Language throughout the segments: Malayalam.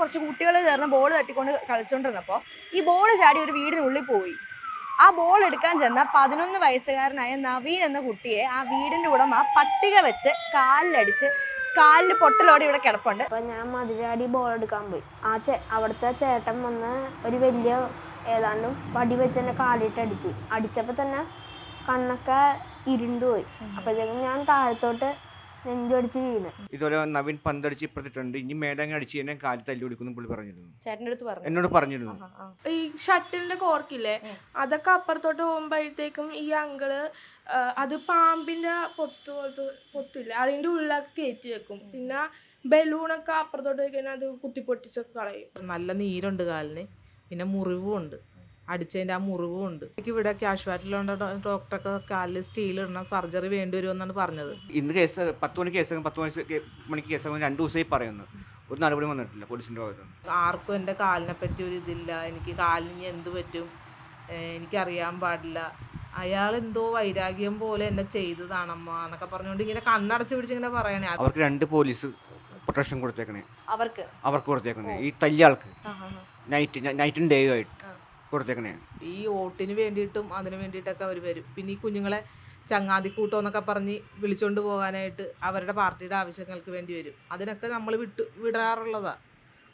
കുറച്ച് കുട്ടികൾ ചേർന്ന് ബോൾ തട്ടിക്കൊണ്ട് കളിച്ചുകൊണ്ടിരുന്നപ്പോൾ ഈ ബോൾ ചാടി ഒരു വീടിനുള്ളിൽ പോയി. ആ ബോൾ എടുക്കാൻ ചെന്ന പതിനൊന്ന് വയസ്സുകാരനായ നവീൻ എന്ന കുട്ടിയെ ആ വീടിന്റെ ഉടമ പട്ടിക വെച്ച് കാലിലടിച്ച് കാലിൽ പൊട്ടലോടെ ഇവിടെ കിടപ്പുണ്ട്. അപ്പൊ ഞാൻ മതിരാടി ബോൾ എടുക്കാൻ പോയി. ആ ചേ അവിടുത്തെ ചേട്ടൻ വന്ന് ഒരു വലിയ ഏതാണ്ടും വടി വെച്ച് എന്നെ കാലിട്ട് അടിച്ച്. അടിച്ചപ്പോ തന്നെ കണ്ണൊക്കെ ഇരുണ്ടുപോയി. അപ്പോഴത്തേക്കും ഞാൻ താഴത്തോട്ട് നെഞ്ചടിച്ച് വീണ്. ഇതുപോലെ നവീൻ പന്തടിച്ച് ഇപ്പുറത്തിട്ടുണ്ട്. ഇനി മേടങ്ങ് അടിച്ച് തന്നെ കാൽ തല്ലി കൊടുക്കുന്നു പുള്ളി പറഞ്ഞിരുന്നു. ചേട്ടന്റെ അടുത്ത് പറഞ്ഞു. എന്നോട് പറഞ്ഞിരുന്നു. ഈ ഷട്ടിലിന്റെ കോർക്കില്ലേ. അതൊക്കെ അപ്പുറത്തോട്ട് പോകുമ്പോഴത്തേക്കും ഈ അങ്കിൾ അത് പാമ്പിന്റെ പൊത്ത് പോലത്തെ പൊത്തില്ല അതിന്റെ ഉള്ളിലൊക്കെ കയറ്റി വെക്കും. പിന്നെ ബലൂണൊക്കെ അപ്പുറത്തോട്ട് പോയി കഴിഞ്ഞാൽ അത് കുത്തി പൊട്ടിച്ചൊക്കെ കളയും. നല്ല നീരുണ്ട് കാലിന്. പിന്നെ മുറിവും ഉണ്ട്. അടിച്ചതിന്റെ ആ മുറിവും ഉണ്ട്. എനിക്ക് ഇവിടെ ക്യാഷ്വാലിറ്റിയിലുള്ള ഡോക്ടറൊക്കെ കാലിൽ സ്റ്റീൽ ഇടണം. സർജറി വേണ്ടി വരുമെന്നാണ് പറഞ്ഞത്. ഇന്ന് കേസ് പത്ത് മണിക്ക് കേസ് പത്ത് മണി മണിക്ക് കേസ് രണ്ട് ദിവസമായി പറയുന്നു. ഒരു നടപടി വന്നിട്ടില്ല പോലീസിന്റെ ഭാഗത്തുനിന്ന് ആർക്കും എന്റെ കാലിനെ പറ്റി ഒരു ഇതില്ല. എനിക്ക് കാലിന് എന്ത് പറ്റും? എനിക്കറിയാൻ പാടില്ല. അയാൾ എന്തോ വൈരാഗ്യം പോലെ എന്നെ ചെയ്തതാണമ്മ എന്നൊക്കെ പറഞ്ഞുകൊണ്ട് ഇങ്ങനെ കണ്ണടച്ച് പിടിച്ചിങ്ങനെ പറയണേ. അവർക്ക് രണ്ട് പോലീസ് പ്രൊട്ടക്ഷൻ കൊടുത്തേക്കണേ. അവർക്ക്? അവർക്ക് കൊടുത്തേക്കണേ. ഈ തല്ലിയ ആൾക്ക്. ആഹാ, ആ. നൈറ്റ് നൈറ്റും ഡേയും ആയിട്ട്. കൊടുത്തേക്കണേ. ഈ വോട്ടിന് വേണ്ടിയിട്ടും അതിന് വേണ്ടിയിട്ടൊക്കെ അവർ വരും. പിന്നെ ഈ കുഞ്ഞുങ്ങളെ ചങ്ങാതിക്കൂട്ടം എന്നൊക്കെ പറഞ്ഞ് വിളിച്ചുകൊണ്ട് പോകാനായിട്ട് അവരുടെ പാർട്ടിയുടെ ആവശ്യങ്ങൾക്ക് വേണ്ടി വരും. അതിനൊക്കെ നമ്മൾ വിട്ടു വിടാറുള്ളതാണ്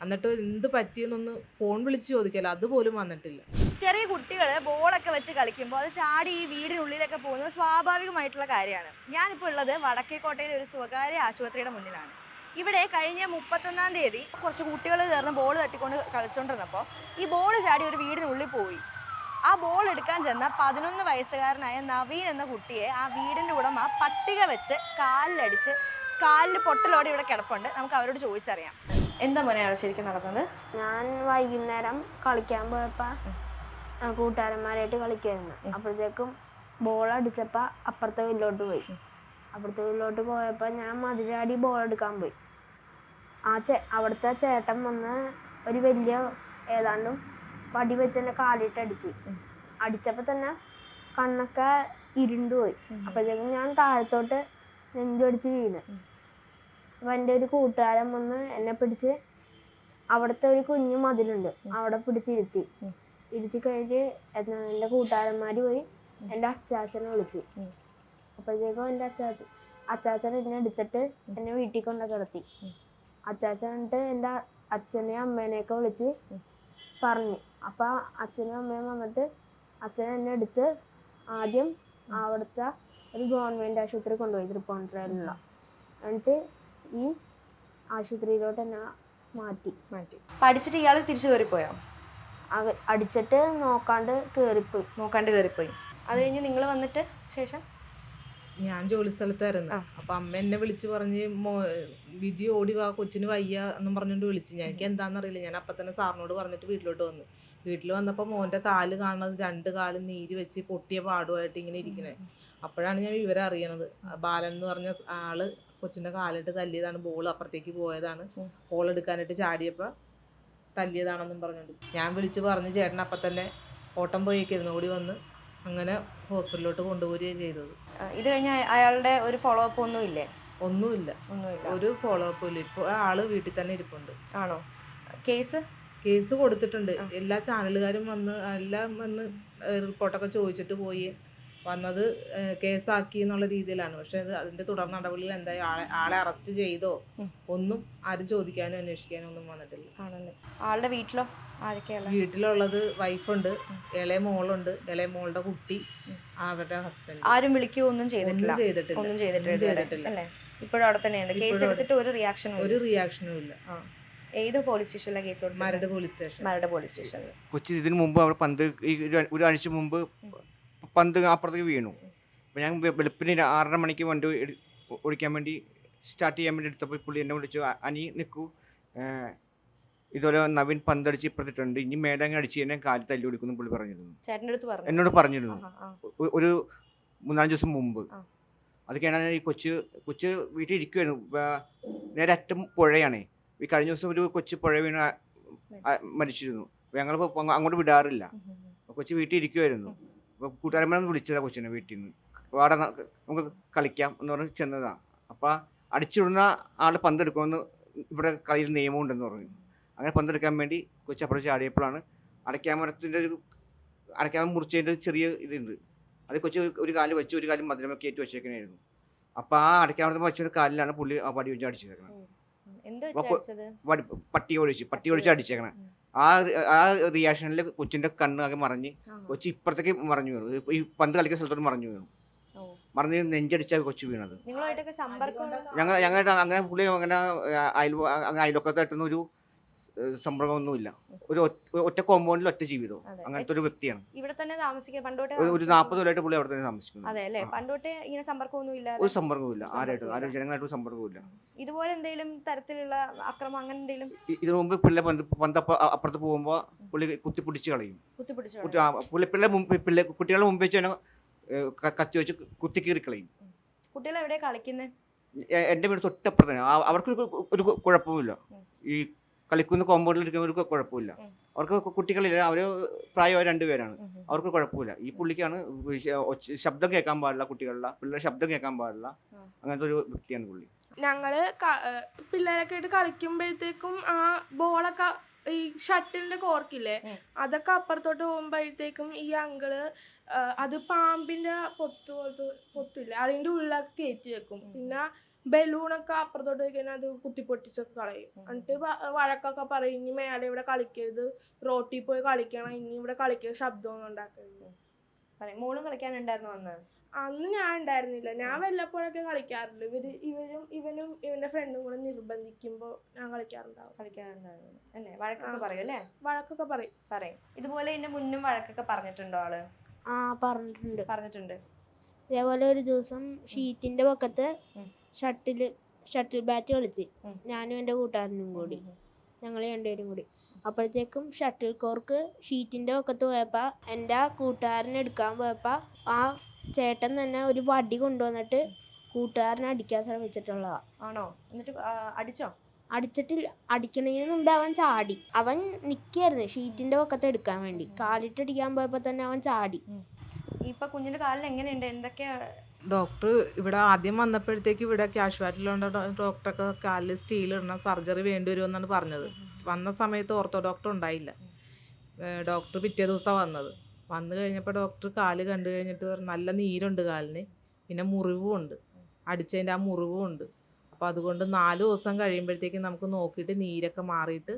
എന്നിട്ട് എന്ത് പറ്റിയെന്നൊന്ന് ഫോൺ വിളിച്ച് ചോദിക്കല അതുപോലും വന്നിട്ടില്ല. ചെറിയ കുട്ടികൾ ബോളൊക്കെ വെച്ച് കളിക്കുമ്പോൾ അത് ചാടി ഈ വീടിനുള്ളിലൊക്കെ പോകുന്നത് സ്വാഭാവികമായിട്ടുള്ള കാര്യമാണ്. ഞാനിപ്പോൾ ഉള്ളത് വടക്കേക്കോട്ടയിലെ ഒരു സ്വകാര്യ ആശുപത്രിയുടെ മുന്നിലാണ്. ഇവിടെ കഴിഞ്ഞ മുപ്പത്തൊന്നാം തീയതി കുറച്ച് കുട്ടികൾ ചേർന്ന് ബോൾ തട്ടിക്കൊണ്ട് കളിച്ചോണ്ടിരുന്നപ്പോൾ ഈ ബോൾ ചാടി ഒരു വീടിനുള്ളിൽ പോയി. ആ ബോൾ എടുക്കാൻ ചെന്ന പതിനൊന്ന് വയസ്സുകാരനായ നവീൻ എന്ന കുട്ടിയെ ആ വീടിന്റെ ഉടമ പട്ടിക വെച്ച് കാലിലടിച്ച് കാലിൽ പൊട്ടലോടെ ഇവിടെ കിടപ്പുണ്ട്. നമുക്ക് അവരോട് ചോദിച്ചറിയാം. എന്താ മോനെയാണ് ശരിക്കും നടക്കുന്നത് ഞാൻ വൈകുന്നേരം കളിക്കാൻ പോയപ്പോ ആ, കൂട്ടുകാരന്മാരായിട്ട് കളിക്കായിരുന്നു. അപ്പോഴത്തേക്കും ബോൾ അടിച്ചപ്പോ അപ്പുറത്തെ വീട്ടിലോട്ട് പോയി. അപ്പുറത്തെ വീട്ടിലോട്ട് പോയപ്പോ ഞാൻ മതിലാടി ബോൾ എടുക്കാൻ പോയി. ആ ചേ അവിടുത്തെ ചേട്ടൻ വന്ന് ഒരു വലിയ ഏതാണ്ടും വടി വെച്ച് എന്നെ കാലിട്ട് അടിച്ച്. അടിച്ചപ്പോ തന്നെ കണ്ണൊക്കെ ഇരുണ്ടുപോയി അപ്പോഴത്തേക്കും ഞാൻ താഴത്തോട്ട് നെഞ്ചടിച്ച് വീണ്. അപ്പൊ എന്റെ ഒരു കൂട്ടുകാരൻ വന്ന് എന്നെ പിടിച്ച് അവിടുത്തെ ഒരു കുഞ്ഞു മതിലുണ്ട്. അവിടെ പിടിച്ചിരുത്തി. ഇരുത്തി. കഴിഞ്ഞ് എന്നാ എന്റെ കൂട്ടുകാരന്മാര് പോയി എന്റെ അച്ചാച്ചനെ വിളിച്ചു. അപ്പോഴത്തേക്കും എന്റെ അച്ചാച്ചൻ അച്ചാച്ചൻ എന്നെ എടുത്തിട്ട് എന്നെ വീട്ടിൽ കൊണ്ടു കിടത്തി. അച്ചാച്ചൻ എന്നിട്ട് എന്റെ അച്ഛനെയും അമ്മേനെയൊക്കെ വിളിച്ച് പറഞ്ഞു. അപ്പൊ അച്ഛനും അമ്മയും വന്നിട്ട് അച്ഛൻ എന്നെ എടുത്ത് ആദ്യം അവിടുത്തെ ഒരു ഗവൺമെന്റ് ആശുപത്രി കൊണ്ടുപോയി തൃപ്പൂണിത്തുറയിലുള്ള. എന്നിട്ട് ഈ ആശുപത്രിയിലോട്ട് എന്നെ മാറ്റി. മാറ്റി. പഠിച്ചിട്ട് ഇയാൾ തിരിച്ചു കയറിപ്പോയോ? അടിച്ചിട്ട് നോക്കാണ്ട് കേറിപ്പോയി നോക്കാണ്ട് കയറിപ്പോയി. അത് കഴിഞ്ഞ് നിങ്ങൾ വന്നിട്ട് ശേഷം? ഞാൻ ജോലി സ്ഥലത്തായിരുന്നു. അപ്പൊ അമ്മ എന്നെ വിളിച്ചു പറഞ്ഞ് മോ വിജി ഓടി വാ കൊച്ചിന് വയ്യ എന്ന് പറഞ്ഞുകൊണ്ട് വിളിച്ച്. ഞാൻ എനിക്ക് എന്താണെന്നറിയില്ല. ഞാൻ അപ്പം തന്നെ സാറിനോട് പറഞ്ഞിട്ട് വീട്ടിലോട്ട് വന്നു. വീട്ടിൽ വന്നപ്പോൾ മോന്റെ കാൽ കാണുന്നത് രണ്ട് കാലും നീര് വെച്ച് പൊട്ടിയ പാടുമായിട്ട് ഇങ്ങനെ ഇരിക്കണേ. അപ്പോഴാണ് ഞാൻ വിവരം അറിയണത്. ബാലൻ എന്ന് പറഞ്ഞ ആൾ കൊച്ചിന്റെ കാലിട്ട് തല്ലിയതാണ്. ബോൾ അപ്പുറത്തേക്ക് പോയതാണ്. ബോൾ എടുക്കാനായിട്ട് ചാടിയപ്പോൾ തല്ലിയതാണെന്നും പറഞ്ഞുകൊണ്ട്. ഞാൻ വിളിച്ച് പറഞ്ഞ് ചേട്ടൻ അപ്പം തന്നെ ഓട്ടം പോയേക്കായിരുന്നു. ഓടി വന്ന് അങ്ങനെ ഹോസ്പിറ്റലിലോട്ട് കൊണ്ടുപോവുകയാണ് ചെയ്തത്. ഇത് കഴിഞ്ഞ അയാളുടെ ഒരു ഫോളോ അപ്പ് ഒന്നും ഇല്ലേ ഒന്നുമില്ല. ഒന്നുമില്ല. ഒരു ഫോളോ അപ്പ് ഇല്ല. ഇപ്പോൾ ആൾ വീട്ടിൽ തന്നെ ഇരിപ്പുണ്ട്. ആണോ? കേസ്? കേസ് കൊടുത്തിട്ടുണ്ട്. എല്ലാ ചാനലുകാരും വന്ന് എല്ലാം വന്ന് റിപ്പോർട്ടൊക്കെ ചോദിച്ചിട്ട് പോയി. വന്നത് കേസാക്കി എന്നുള്ള രീതിയിലാണ്. പക്ഷെ അത് അതിന്റെ തുടർ നടപടിയിൽ എന്തായി? ആളെ ആളെ അറസ്റ്റ് ചെയ്തോ? ഒന്നും ആരും ചോദിക്കാനോ അന്വേഷിക്കാനോ ഒന്നും വന്നിട്ടില്ല. ആണല്ലേ? ആളുടെ വീട്ടിലോ? വീട്ടിലുള്ളത് വൈഫുണ്ട് ഇളയ മോളുണ്ട് ഇളയ മോളുടെ കുട്ടി. അവരുടെ ഹസ്ബൻഡ് ആരും വിളിക്കുകയോ ഒന്നും ചെയ്തിട്ടില്ല? ഒന്നും ചെയ്തിട്ടില്ല. ഒന്നും ഇപ്പോഴും അവിടെ തന്നെയാണ് കേസ് എടുത്തിട്ട് ഒരു റിയാക്ഷനും ഒരു റിയാക്ഷനും ഇല്ല. ഏത് പോലീസ് സ്റ്റേഷനിലെ case Maradu police station Maradu police സ്റ്റേഷനിൽ കൊച്ചി ഇതിനു മുമ്പ് അവിടെ പന്ത് ഈ ഒരു- ഒരാഴ്ച മുമ്പ് പന്ത് അപ്പുറത്തേക്ക് വീണു. അപ്പോൾ ഞാൻ വെളുപ്പിന് ആറര മണിക്ക് വണ്ടി ഓടിക്കാൻ വേണ്ടി സ്റ്റാർട്ട് ചെയ്യാൻ വേണ്ടി എടുത്തപ്പോൾ പുള്ളി എന്നെ വിളിച്ചു അനി നിൽക്കൂ ഇതുപോലെ നവീൻ പന്തടിച്ച് ഇപ്പുറത്തിട്ടുണ്ട്. ഇനി മേടങ്ങ് അടിച്ച് തന്നെ കാലി തല്ലി കൊടുക്കുന്നു പുള്ളി പറഞ്ഞിരുന്നു. എന്നോട് പറഞ്ഞിരുന്നു. ഒരു മൂന്നാൽ ദിവസം മുമ്പ്. അതൊക്കെയാണ് ഈ കൊച്ച് കൊച്ച് വീട്ടിൽ ഇരിക്കുവായിരുന്നു. നേരെ അറ്റം പുഴയാണ്. ഈ കഴിഞ്ഞ ദിവസം ഒരു കൊച്ച് പുഴ വീണ് മരിച്ചിരുന്നു. ഞങ്ങൾ അങ്ങോട്ട് വിടാറില്ല. കൊച്ച് വീട്ടിൽ ഇരിക്കുമായിരുന്നു അപ്പോൾ കൂട്ടുകാരന്മാരെ വിളിച്ചതാ കൊച്ചിനെ വീട്ടിൽ നിന്ന്. വാടാ അവിടെ നമുക്ക് കളിക്കാം എന്ന് പറഞ്ഞ് ചെന്നതാണ് അപ്പോൾ അടിച്ചിടുന്ന ആൾ പന്തെടുക്കുമെന്ന് ഇവിടെ കളിയിൽ നിയമമുണ്ടെന്ന് പറഞ്ഞു. അങ്ങനെ പന്തെടുക്കാൻ വേണ്ടി കൊച്ചപ്പുറം ചാടിയപ്പോഴാണ് അടയ്ക്കാമരത്തിന്റെ ഒരു അടയ്ക്കാമരം മുറിച്ചതിന്റെ ഒരു ചെറിയ ഇതുണ്ട്. അത് കൊച്ചു ഒരു കാൽ വെച്ച് ഒരു കാലം മധുരമൊക്കെ കയറ്റി വെച്ചേക്കണായിരുന്നു. അപ്പോൾ ആ അടയ്ക്കാമരത്തിൽ വെച്ച കാലിലാണ് പുള്ളി ആ പടി വെച്ച് അടിച്ചേക്കുന്നത് പട്ടി ഒഴിച്ച് പട്ടി ഒഴിച്ച് അടിച്ചേക്കണേ ആ ആ റിയാക്ഷനിൽ കൊച്ചിന്റെ കണ്ണാകെ ആകെ മറിഞ്ഞ് കൊച്ചി ഇപ്പുറത്തേക്ക് മറിഞ്ഞു വീണു. ഈ പന്ത് കളിക്കുന്ന സ്ഥലത്തോട്ട് മറിഞ്ഞു വീണു. മറിഞ്ഞ് നെഞ്ചടിച്ച കൊച്ചു വീണത്. ഞങ്ങൾ ഞങ്ങളായിട്ട് അങ്ങനെ പുള്ളി അങ്ങനെ അയൽ അങ്ങനെ അയൽവക്കത്തായിട്ടൊന്നും ഒരു സമ്പർക്കമൊന്നുമില്ല ഒരു ഒറ്റ- കോമ്പൗണ്ടിൽ ഒറ്റ ജീവിതം അങ്ങനത്തെ ഒരു വ്യക്തിയാണ്. ഇവിടെ തന്നെ പണ്ടോട്ടെ ഒരു നാൽപ്പത് കൊല്ലമായിട്ട് പുള്ളി അവിടെ തന്നെ താമസിക്കുന്നു. അതെ അല്ലേ. പണ്ടോട്ടെ ഇങ്ങനെ സമ്പർക്കമൊന്നും ഇല്ല ഒരു സമ്പർക്കമില്ല ആരായിട്ടും. ആരും ജനങ്ങളായിട്ടും സമ്പർക്കമില്ല ഇതുപോലെ എന്തെങ്കിലും തരത്തിലുള്ള അക്രമം അങ്ങനെ എന്തെങ്കിലും ഇതിനു മുമ്പ് പിള്ളെ പന്ത് അപ്പുറത്ത് പോകുമ്പോൾ പുള്ളി കുത്തി പിടിച്ച് കളയും. പുള്ളി പിള്ളേ മുമ്പ് പിള്ളേ മുമ്പ് വെച്ച് കത്തി വെച്ച് കുത്തി കീറി കളയും. കുട്ടികൾ എവിടെ കളിക്കുന്നത് എന്റെ വീട് തൊട്ടപ്പുറത്ത് തന്നെ. അവർക്ക് ഒരു കുഴപ്പമില്ല ഈ കളിക്കുന്ന കോമ്പൗണ്ടിൽ ഇരിക്കുന്നവർക്ക് കുഴപ്പമില്ല. അവർക്ക് കുട്ടികളില്ല. അവർ പ്രായമായ രണ്ടുപേരാണ്. അവർക്ക് കുഴപ്പമില്ല. ഈ പുള്ളിക്കാണ് ശബ്ദം കേൾക്കാൻ പാടില്ല കുട്ടികളുടെ പിള്ളേരുടെ ശബ്ദം കേൾക്കാൻ പാടില്ല. അങ്ങനത്തെ ഒരു വ്യക്തിയാണ് പുള്ളി. ഞങ്ങൾ പിള്ളേരൊക്കെ ആയിട്ട് കളിക്കുമ്പോഴത്തേക്കും ആ ബോളൊക്കെ ഈ ഷട്ടിലിന്റെ കോർക്കില്ലേ. അതൊക്കെ അപ്പുറത്തോട്ട് പോകുമ്പോഴത്തേക്കും ഈ അങ്കിൾ അത് പാമ്പിന്റെ പൊത്ത് പോലത്തെ പൊത്തില്ലേ അതിന്റെ ഉള്ളിലൊക്കെ കയറ്റി വെക്കും. പിന്നെ ബലൂണൊക്കെ അപ്പുറത്തോട്ട് വെക്കാൻ അത് കുത്തിപ്പൊട്ടിച്ചൊക്കെ കളയും. എന്നിട്ട് വ- വഴക്കൊക്കെ പറയും ഇനി മേലെ ഇവിടെ കളിക്കരുത്. റോട്ടിൽ പോയി കളിക്കണം. ഇനി ഇവിടെ കളിക്കരുത്. ശബ്ദമൊന്നും ഉണ്ടാക്കരുത്. മോളും കളിക്കാനുണ്ടായിരുന്നു അന്ന്? അന്ന് ഞാൻ ഉണ്ടായിരുന്നില്ല. ഞാൻ വല്ലപ്പോഴൊക്കെ കളിക്കാറുള്ളൂ ഇവർ ഇവരും ഇവനും ഇവന്റെ ഫ്രണ്ടും കൂടെ നിർബന്ധിക്കുമ്പോ ഞാൻ കളിക്കാറുണ്ടാവും. കളിക്കാറുണ്ടായിരുന്നു അല്ലേ? വഴക്കൊക്കെ ആ. പറയും അല്ലേ? വഴക്കൊക്കെ പറയും. പറയും. ഇതുപോലെ എന്റെ മുന്നും വഴക്കൊക്കെ പറഞ്ഞിട്ടുണ്ടോ ആൾ? ആ പറഞ്ഞിട്ടുണ്ട്. പറഞ്ഞിട്ടുണ്ട്. ഇതേപോലെ ഒരു ദിവസം ഷീറ്റിന്റെ പക്കത്ത് ഉം. ഷട്ടിൽ ഷട്ടിൽ ബാറ്റ് കളിച്ച്. ഞാനും എന്റെ കൂട്ടുകാരനും കൂടി. ഞങ്ങൾ രണ്ടുപേരും കൂടി. അപ്പോഴത്തേക്കും ഷട്ടിൽ കോർക്ക് ഷീറ്റിന്റെ ഒക്കത്ത് പോയപ്പോൾ എന്റെ കൂട്ടുകാരനെ എടുക്കാൻ പോയപ്പോൾ ആ ചേട്ടൻ തന്നെ ഒരു വടി കൊണ്ടുവന്നിട്ട് കൂട്ടുകാരനെ അടിക്കാൻ ശ്രമിച്ചിട്ടുള്ളതാ. ആണോ? എന്നിട്ട് അടിച്ചോ? അടിച്ചിട്ടില്ല അടിക്കണതിന് മുമ്പേ അവൻ ചാടി. അവൻ നിൽക്കായിരുന്നു ഷീറ്റിന്റെ ഒക്കത്ത് എടുക്കാൻ വേണ്ടി. കാലിട്ടടിക്കാൻ പോയപ്പോൾ തന്നെ അവൻ ചാടി. ഇപ്പൊ കുഞ്ഞിന്റെ കാലിൽ എങ്ങനെയുണ്ട്? എന്തൊക്കെയാ ഡോക്ടർ ഇവിടെ ആദ്യം വന്നപ്പോഴത്തേക്ക് ഇവിടെ ക്യാഷ്വാലിറ്റിയിലുള്ള ഡോക്ടറൊക്കെ കാലിൽ സ്റ്റീൽ ഇടണം സർജറി വേണ്ടി വരുമെന്നാണ് പറഞ്ഞത്. വന്ന സമയത്ത് ഓർത്തോ ഡോക്ടർ ഉണ്ടായില്ല. ഡോക്ടർ പിറ്റേ ദിവസമാണ് വന്നത്. വന്നു കഴിഞ്ഞപ്പോൾ ഡോക്ടർ കാൽ കണ്ടു കഴിഞ്ഞിട്ട് നല്ല നീരുണ്ട് കാലിന് പിന്നെ മുറിവും ഉണ്ട്. അടിച്ചതിന്റെ ആ മുറിവും ഉണ്ട്. അപ്പോൾ അതുകൊണ്ട് നാല് ദിവസം കഴിയുമ്പോഴത്തേക്കും നമുക്ക് നോക്കിയിട്ട് നീരൊക്കെ മാറിയിട്ട്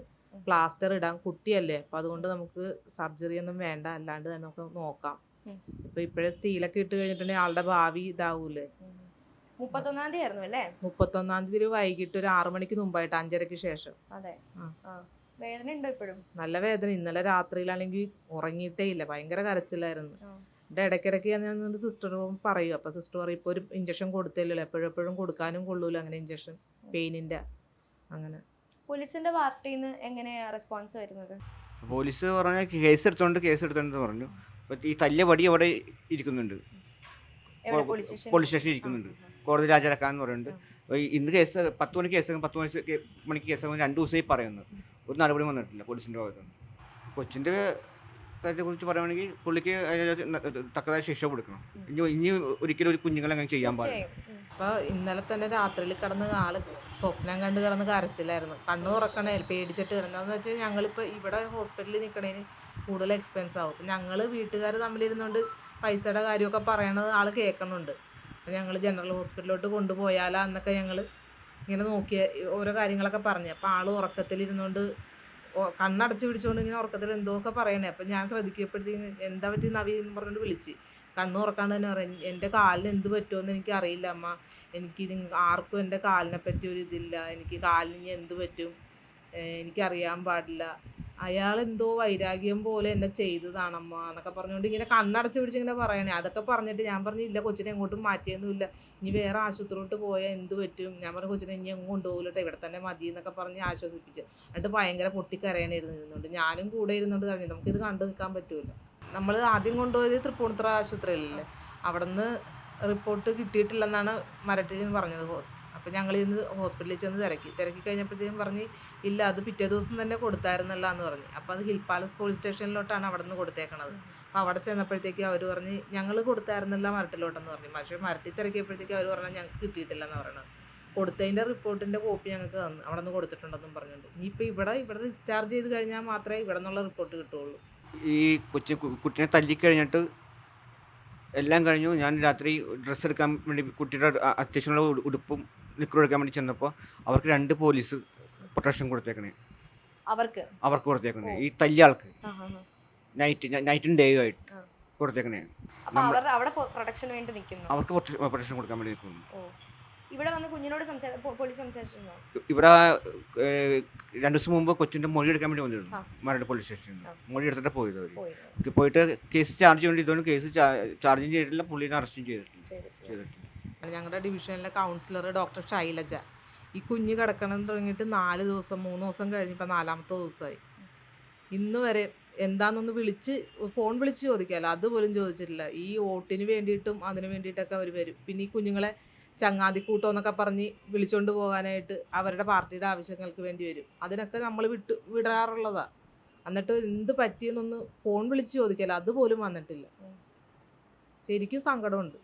പ്ലാസ്റ്റർ ഇടാം. കുട്ടിയല്ലേ അപ്പോൾ അതുകൊണ്ട് നമുക്ക് സർജറി ഒന്നും വേണ്ട അല്ലാണ്ട് തന്നെ നമുക്ക് നോക്കാം. ഇപ്പോൾ ഇപ്പോഴേ സ്റ്റീലൊക്കെ ഇട്ട് കഴിഞ്ഞിട്ടുണ്ടെങ്കിൽ ആളുടെ ഭാവി ഇതാവൂലേ മുപ്പത്തൊന്നാം തീയതി ആയിരുന്നു അല്ലേ? മുപ്പത്തൊന്നാം തീയതി വൈകിട്ട് ഒരു ആറു മണിക്ക് മുമ്പായിട്ട് അഞ്ചരക്ക് ശേഷം. അതെ. വേദന ഉണ്ടോ ഇപ്പോഴും? നല്ല വേദന. ഇന്നലെ രാത്രിയിലാണെങ്കിൽ ഉറങ്ങിയിട്ടേ ഇല്ല. ഭയങ്കര കരച്ചിലായിരുന്നു. എന്റെ ഇടയ്ക്കിടയ്ക്ക് ഞാൻ എന്നിട്ട് സിസ്റ്ററും പറയും. അപ്പോൾ സിസ്റ്റർ പറയും ഇപ്പോൾ ഒരു ഇഞ്ചക്ഷൻ കൊടുത്തില്ലല്ലോ. എപ്പോഴും എപ്പോഴും കൊടുക്കാനും കൊള്ളൂല അങ്ങനെ ഇഞ്ചക്ഷൻ പെയിനിന്റെ അങ്ങനെ. പോലീസിന്റെ പാർട്ടിന്ന് എങ്ങനെയാ റെസ്പോൺസ് വരുന്നത്? പോലീസ് പറഞ്ഞ കേസ് എടുത്തോണ്ട് കേസ് എടുത്തോണ്ട് പറഞ്ഞു. ഈ തല്ലിയ വടി അവിടെ ഇരിക്കുന്നുണ്ട്? പോലീസ് സ്റ്റേഷൻ സ്റ്റേഷനിൽ ഇരിക്കുന്നുണ്ട്. കോടതി ഹാജരാക്കാന്ന് പറയുന്നുണ്ട്. ഈ ഇന്ന് കേസ് പത്ത് മണിക്ക് കേസ് പത്ത് മണി മണിക്ക് കേസ് രണ്ട് ദിവസമായി പറയുന്നു. ഒരു നടപടി വന്നിട്ടില്ല പോലീസിന്റെ ഭാഗത്ത് നിന്ന്. കൊച്ചിന്റെ കാര്യത്തെക്കുറിച്ച് പറയുകയാണെങ്കിൽ പുള്ളിക്ക് തക്കതായ ശിക്ഷ കൊടുക്കണം. ഇനി ഇനി ഒരിക്കലും ഒരു കുഞ്ഞുങ്ങളെ അങ്ങനെ ചെയ്യാൻ പാടില്ല. അപ്പോൾ ഇന്നലെ തന്നെ രാത്രിയിൽ കിടന്ന് ആൾ സ്വപ്നം കണ്ട് കിടന്ന് കരച്ചിലായിരുന്നു. കണ്ണു തുറക്കണേ പേടിച്ചിട്ട് കിടന്നതെന്ന് വെച്ചാൽ ഞങ്ങളിപ്പോൾ ഇവിടെ ഹോസ്പിറ്റലിൽ നിൽക്കണേന് കൂടുതൽ എക്സ്പെൻസ് ആവും. ഞങ്ങൾ വീട്ടുകാർ തമ്മിലിരുന്നുകൊണ്ട് പൈസയുടെ കാര്യമൊക്കെ പറയണത് ആൾ കേൾക്കണുണ്ട്. അപ്പം ഞങ്ങൾ ജനറൽ ഹോസ്പിറ്റലിലോട്ട് കൊണ്ടുപോയാലാ എന്നൊക്കെ ഞങ്ങൾ ഇങ്ങനെ നോക്കിയ ഓരോ കാര്യങ്ങളൊക്കെ പറഞ്ഞു. അപ്പോൾ ആൾ ഉറക്കത്തിലിരുന്നുകൊണ്ട് കണ്ണടച്ച് പിടിച്ചുകൊണ്ട് ഇങ്ങനെ ഉറക്കത്തിൽ എന്തോക്കെ പറയണേ. അപ്പം ഞാൻ ശ്രദ്ധിക്കപ്പെടുത്തി എന്താ പറ്റി നവി? എന്ന് പറഞ്ഞുകൊണ്ട് വിളിച്ച്. കണ്ണു തുറക്കാണ്ട് തന്നെ പറയും എന്റെ കാലിന് എന്ത് പറ്റുമെന്ന് എനിക്ക് അറിയില്ല അമ്മ. എനിക്ക് ആർക്കും എന്റെ കാലിനെ പറ്റി ഒരു ഇതില്ല. എനിക്ക് കാലിന് എന്ത് പറ്റും? എനിക്കറിയാൻ പാടില്ല. അയാൾ എന്തോ വൈരാഗ്യം പോലെ എന്നെ ചെയ്തതാണമ്മ എന്നൊക്കെ പറഞ്ഞുകൊണ്ട് ഇങ്ങനെ കണ്ണടച്ച് പിടിച്ച് ഇങ്ങനെ പറയണേ. അതൊക്കെ പറഞ്ഞിട്ട് ഞാൻ പറഞ്ഞു ഇല്ല കൊച്ചിനെ എങ്ങോട്ടും മാറ്റിയൊന്നുമില്ല. ഇനി വേറെ ആശുപത്രിയിലോട്ട് പോയാൽ എന്ത് പറ്റും? ഞാൻ പറഞ്ഞു കൊച്ചിനെ ഇനി എങ്ങും കൊണ്ടുപോകില്ലട്ടെ ഇവിടെ തന്നെ മതി എന്നൊക്കെ പറഞ്ഞ് ആശ്വസിപ്പിച്ച്. എന്നിട്ട് ഭയങ്കര പൊട്ടിക്കരയണായിരുന്നു ഇരുന്നുകൊണ്ട് ഞാനും കൂടെ ഇരുന്നുകൊണ്ട് കരഞ്ഞു. നമുക്കിത് കണ്ടു നിൽക്കാൻ പറ്റുമല്ലോ നമ്മൾ ആദ്യം കൊണ്ടുപോയത് തൃപ്പൂണിത്തുറ ആശുപത്രിയിലല്ലേ? അവിടെ നിന്ന് റിപ്പോർട്ട് കിട്ടിയിട്ടില്ലെന്നാണ് മരട്ടിൽ പറഞ്ഞത്. അപ്പോൾ ഞങ്ങൾ ഇന്ന് ഹോസ്പിറ്റലിൽ ചെന്ന് തിരക്കി. തിരക്കി കഴിഞ്ഞപ്പോഴത്തേക്കും പറഞ്ഞ് ഇല്ല അത് പിറ്റേ ദിവസം തന്നെ കൊടുത്തായിരുന്നല്ല എന്ന് പറഞ്ഞു. അപ്പോൾ അത് ഹിൽ പാലസ് പോലീസ് സ്റ്റേഷനിലോട്ടാണ് അവിടെ നിന്ന് കൊടുത്തേക്കണത്. അപ്പോൾ അവിടെ ചെന്നപ്പോഴത്തേക്കും അവർ പറഞ്ഞ് ഞങ്ങൾ കൊടുത്തായിരുന്നല്ല മരട്ടിലോട്ടെന്ന് പറഞ്ഞു. പക്ഷേ മരട്ടി തിരക്കിയപ്പോഴത്തേക്കും അവർ പറഞ്ഞാൽ ഞങ്ങൾക്ക് കിട്ടിയിട്ടില്ലെന്ന് പറയണത്. കൊടുത്തതിന്റെ റിപ്പോർട്ടിന്റെ കോപ്പി ഞങ്ങൾക്ക് തന്നു അവിടെ നിന്ന് കൊടുത്തിട്ടുണ്ടെന്നും പറഞ്ഞിട്ടുണ്ട് ഇനിയിപ്പോൾ ഇവിടെ ഇവിടെ ഡിസ്ചാർജ് ചെയ്ത് കഴിഞ്ഞാൽ മാത്രമേ ഇവിടെ നിന്നുള്ള റിപ്പോർട്ട് കിട്ടുള്ളൂ ഈ കൊച്ചു കുട്ടിനെ തല്ലിക്കഴിഞ്ഞിട്ട് എല്ലാം കഴിഞ്ഞു. ഞാൻ രാത്രി ഡ്രസ്സ് എടുക്കാൻ വേണ്ടി കുട്ടിയുടെ അത്യാവശ്യമുള്ള ഉടുപ്പും നിക്കറും എടുക്കാൻ വേണ്ടി ചെന്നപ്പോൾ അവർക്ക് രണ്ട് പോലീസ് പ്രൊട്ടക്ഷൻ കൊടുത്തേക്കണേ. അവർക്ക്? അവർക്ക് കൊടുത്തേക്കണേ. ഈ തല്ലിയ ആൾക്ക്. ആ, ആ, ആ. നൈറ്റ് നൈറ്റും ഡേയും ആയിട്ട്. കൊടുത്തേക്കണേ. അവിടെ പ്രൊട്ടക്ഷന് വേണ്ടി നിൽക്കുന്നു. അവർക്ക് പ്രൊട്ടക്ഷൻ കൊടുക്കാൻ വേണ്ടി നിൽക്കുന്നു. ഇവിടെ വന്ന് കുഞ്ഞിനോട് പോലീസ് സംസാരിച്ചിരുന്നോ? ഇവിടെ രണ്ടു ദിവസം മുമ്പ് കൊച്ചിന്റെ മൊഴി എടുക്കാൻ വേണ്ടി വന്നിരുന്നു. മരട് പോലീസ് സ്റ്റേഷനിൽ. മൊഴി എടുത്തിട്ട് പോയത് അവർ പോയിട്ട് കേസ് ചാർജ് ചെയ്യേണ്ടി ഇതുകൊണ്ട് കേസ് ചാർജും ചെയ്തിട്ടില്ല പുള്ളീനെ അറസ്റ്റും ചെയ്തിട്ടില്ല. ചെയ്തിട്ടില്ല. ഞങ്ങളുടെ ഡിവിഷനിലെ കൗൺസിലർ ഡോക്ടർ ശൈലജ. ഈ കുഞ്ഞ് കിടക്കണം തുടങ്ങിയിട്ട് നാല് ദിവസം മൂന്ന് ദിവസം കഴിഞ്ഞപ്പോൾ നാലാമത്തെ ദിവസമായി ഇന്ന് വരെ എന്താണെന്നൊന്ന് വിളിച്ച് ഫോൺ വിളിച്ച് ചോദിക്കാമല്ലോ അതുപോലും ചോദിച്ചിട്ടില്ല. ഈ വോട്ടിന് വേണ്ടിയിട്ടും അതിന് വേണ്ടിയിട്ടൊക്കെ അവർ വരും. പിന്നെ ഈ കുഞ്ഞുങ്ങളെ ചങ്ങാതിക്കൂട്ടം എന്നൊക്കെ പറഞ്ഞ് വിളിച്ചുകൊണ്ട് പോകാനായിട്ട് അവരുടെ പാർട്ടിയുടെ ആവശ്യങ്ങൾക്ക് വേണ്ടി വരും. അതിനൊക്കെ നമ്മൾ വിട്ട് വിടാറുള്ളതാണ് എന്നിട്ട് എന്ത് പറ്റിയെന്നൊന്ന് ഫോൺ വിളിച്ച് ചോദിക്കാമല്ലോ അതുപോലും വന്നിട്ടില്ല. ശരിക്കും സങ്കടമുണ്ട്.